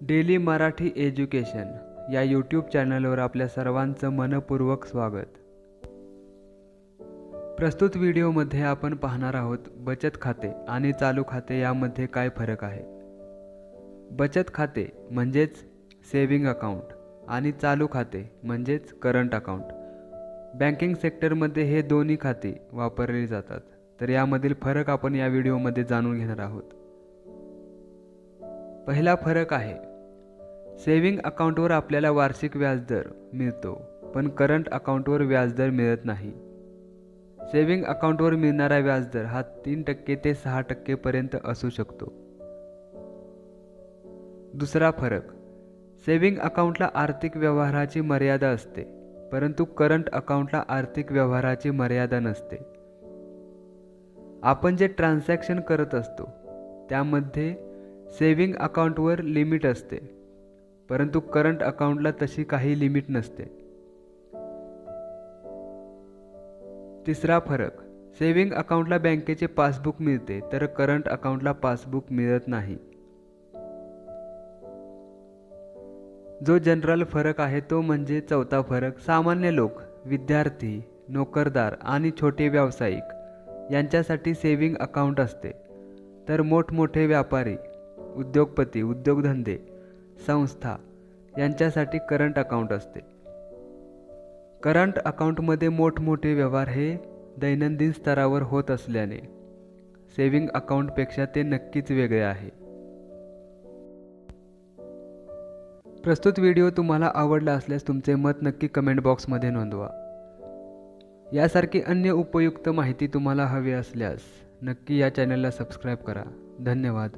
Daily Marathi education या YouTube चॅनलवर आपल्या सर्वांचं मनपूर्वक स्वागत. प्रस्तुत व्हिडिओमध्ये आपण पाहणार आहोत बचत खाते आणि चालू खाते यामध्ये काय फरक आहे? बचत खाते म्हणजेच सेविंग अकाउंट आणि चालू खाते म्हणजेच करंट अकाउंट. बँकिंग सेक्टरमध्ये हे दोन्ही खाती वापरली जातात. तर यामधील फरक आपण या व्हिडिओमध्ये जाणून घेणार आहोत. पहिला फरक आहे सेव्हिंग अकाउंटवर आपल्याला वार्षिक व्याजदर मिळतो पण करंट अकाउंटवर व्याजदर मिळत नाही. सेविंग अकाउंटवर मिळणारा व्याजदर हा तीन टक्के ते सहा टक्केपर्यंत असू शकतो. दुसरा फरक सेविंग अकाउंटला आर्थिक व्यवहाराची मर्यादा असते परंतु करंट अकाउंटला आर्थिक व्यवहाराची मर्यादा नसते. आपण जे ट्रान्झॅक्शन करत असतो त्यामध्ये सेविंग अकाउंटवर लिमिट असते. परंतु करंट अकाउंटला तशी काही लिमिट नसते. तिसरा फरक सेविंग अकाउंटला बँकेचे पासबुक मिळते तर करंट अकाउंटला पासबुक मिळत नाही. जो जनरल फरक आहे तो म्हणजे चौथा फरक सामान्य लोक विद्यार्थी नोकरदार आणि छोटे व्यावसायिक यांच्यासाठी सेविंग अकाउंट असते. तर मोठमोठे व्यापारी उद्योगपती उद्योगधंदे संस्था यांच्यासाठी करंट अकाउंट असते. करंट अकाउंटमध्ये मोठमोठे व्यवहार हे दैनंदिन स्तरावर होत असल्याने सेविंग अकाउंटपेक्षा ते नक्कीच वेगळे आहे. प्रस्तुत व्हिडिओ तुम्हाला आवडला असल्यास तुमचे मत नक्की कमेंट बॉक्समध्ये नोंदवा. यासारखी अन्य उपयुक्त माहिती तुम्हाला हवी असल्यास नक्की या चॅनलला सबस्क्राईब करा. धन्यवाद.